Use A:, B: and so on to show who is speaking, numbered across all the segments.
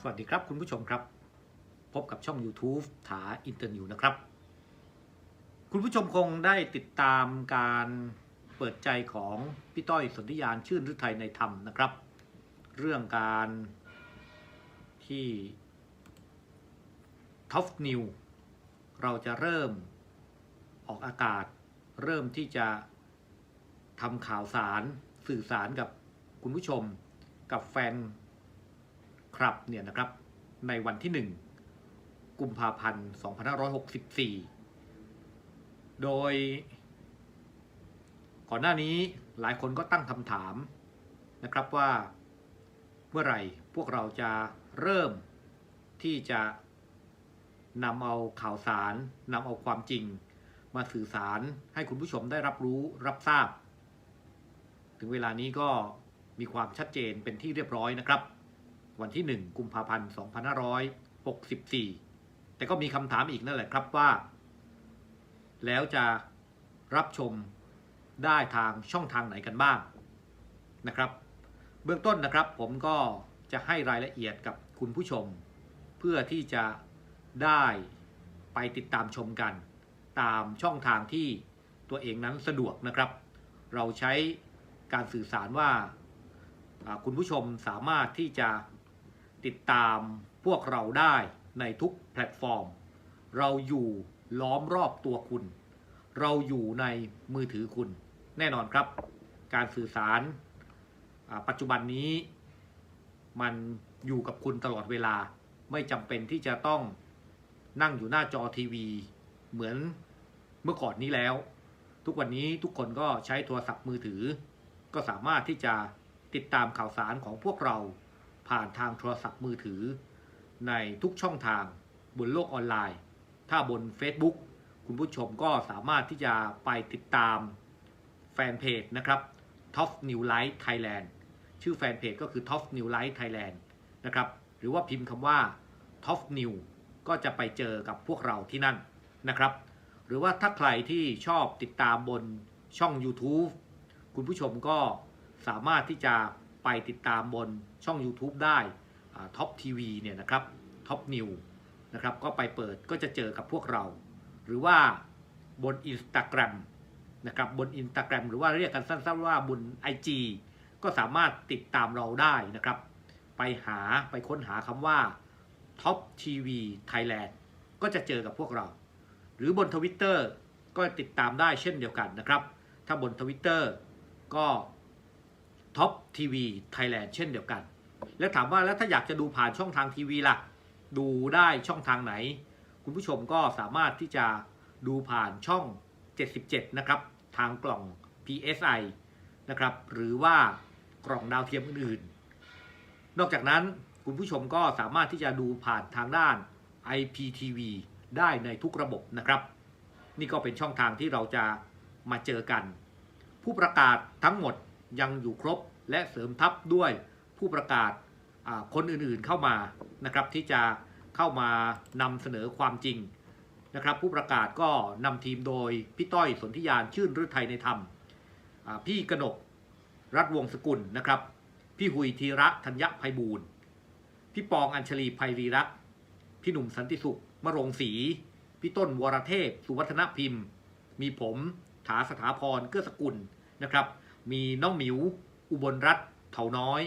A: สวัสดีครับคุณผู้ชมครับ พบกับช่อง YouTube ถาอินเตอร์นิวนะครับ คุณผู้ชมคงได้ติดตามการเปิดใจของพี่ต้อยสนธิยานชื่นฤทัยในธรรมนะครับ เรื่องการที่ท็อปนิวเราจะเริ่มออกอากาศ เริ่มที่จะทำข่าวสารสื่อสารกับคุณผู้ชมกับแฟน ครับเนี่ยนะครับในวันที่ 1 กุมภาพันธ์ 2564 โดย ก่อนหน้านี้หลายคนก็ตั้งคำถามนะครับว่า เมื่อไหร่พวกเราจะเริ่มที่จะนำเอาข่าวสารนำเอาความจริง มาสื่อสารให้คุณผู้ชมได้รับรู้รับทราบ ถึงเวลานี้ก็มีความชัดเจนเป็นที่เรียบร้อยนะครับ วันที่ 1 กุมภาพันธ์ 2564 แต่ก็มีคำถามอีกนั่นแหละครับว่า แล้วจะรับชมได้ทางช่องทางไหนกันบ้างนะครับ เบื้องต้นนะครับผมก็จะให้รายละเอียดกับคุณผู้ชม เพื่อที่จะได้ไปติดตามชมกัน ตามช่องทางที่ตัวเองนั้นสะดวกนะครับ เราใช้การสื่อสารว่าอ่าคุณผู้ชมสามารถที่จะ ติดตามพวกเราได้ในทุกแพลตฟอร์ม เราอยู่ล้อมรอบตัวคุณ เราอยู่ในมือถือคุณ แน่นอนครับ การสื่อสารปัจจุบันนี้ มันอยู่กับคุณตลอดเวลา ไม่จำเป็นที่จะต้องนั่งอยู่หน้าจอทีวี เหมือนเมื่อก่อนนี้แล้ว ทุกวันนี้ทุกคนก็ใช้โทรศัพท์มือถือ ก็สามารถที่จะติดตามข่าวสารของพวกเรา ผ่านทางโทรศัพท์มือถือ ในทุกช่องทางบนโลกออนไลน์ ถ้าบน Facebook คุณผู้ชมก็สามารถที่จะไปติดตามแฟนเพจนะครับ Top New Light Thailand ชื่อแฟนเพจก็คือ Top New Light Thailand นะครับหรือว่าพิมพ์คำว่า Top New ก็จะไปเจอกับพวกเราที่นั่นนะครับ หรือว่าถ้าใครที่ชอบติดตามบนช่อง YouTube คุณผู้ชมก็สามารถที่จะ ไปติดตามบนช่อง YouTube ได้ท็อปทีวีเนี่ยนะครับท็อปนิวนะครับก็ไปเปิดก็จะเจอกับพวกเรา หรือว่าบน Instagram นะครับบน Instagram หรือว่าเรียกกันสั้นๆว่าบน IG ก็สามารถติดตามเราได้นะครับ ไปหาไปค้นหาคำว่า Top TV Thailand ก็จะเจอกับพวกเรา หรือบนทวิตเตอร์ก็ติดตามได้เช่นเดียวกันนะครับ ถ้าบนทวิตเตอร์ก็ Top TV Thailand เช่นเดียวกัน แล้วถามว่าแล้วถ้าอยากจะดูผ่านช่องทางทีวีล่ะ ดูได้ช่องทางไหน คุณผู้ชมก็สามารถที่จะดูผ่านช่อง 77 นะครับ ทางกล่อง PSI นะครับ หรือว่ากล่องดาวเทียมอื่นๆ นอกจากนั้นคุณผู้ชมก็สามารถที่จะดูผ่านทางด้าน IPTV ได้ในทุกระบบนะครับ นี่ก็เป็นช่องทางที่เราจะมาเจอกัน ผู้ประกาศทั้งหมด ยังอยู่ครบและเสริมทัพด้วยผู้ประกาศคนอื่นๆเข้ามานะครับที่จะเข้ามานำเสนอความจริงนะครับ ผู้ประกาศก็นำทีมโดยพี่ต้อยสนธิยานชื่นฤทัยในธรรม พี่กนกรัฐวงศกุลนะครับ พี่หุยธีระธัญญไพบูลย์พี่ปองอัญชลีไพรีรัก พี่หนุ่มสันติสุขมรงศรีพี่ต้นวรเทพ สุวัฒนพิมพ์ มีผมถาสถาพรเกื้อสกุลนะครับ มีน้องหมิว อุบลรัตน์เถาน้อย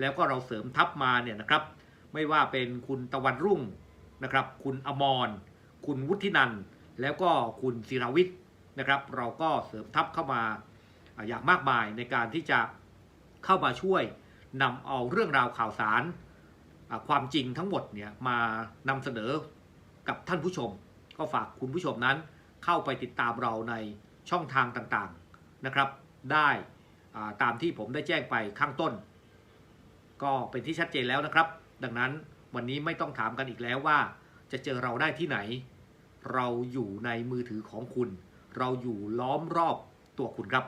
A: แล้วก็เราเสริมทัพมาเนี่ยนะครับ ไม่ว่าเป็นคุณตะวันรุ่งนะครับ คุณอมร คุณวุฒินัน แล้วก็คุณศิรวิทย์นะครับ เราก็เสริมทัพเข้ามาอย่างมากมายในการที่จะเข้ามาช่วยนำเอาเรื่องราวข่าวสารความจริงทั้งหมดเนี่ยมานำเสนอกับท่านผู้ชม ก็ฝากคุณผู้ชมนั้นเข้าไปติดตามเราในช่องทางต่างๆนะครับ ได้ ตามที่ผมได้แจ้งไปข้างต้น ก็เป็นที่ชัดเจนแล้วนะครับ ดังนั้นวันนี้ไม่ต้องถามกันอีกแล้วว่า จะเจอเราได้ที่ไหน เราอยู่ในมือถือของคุณ เราอยู่ล้อมรอบตัวคุณครับ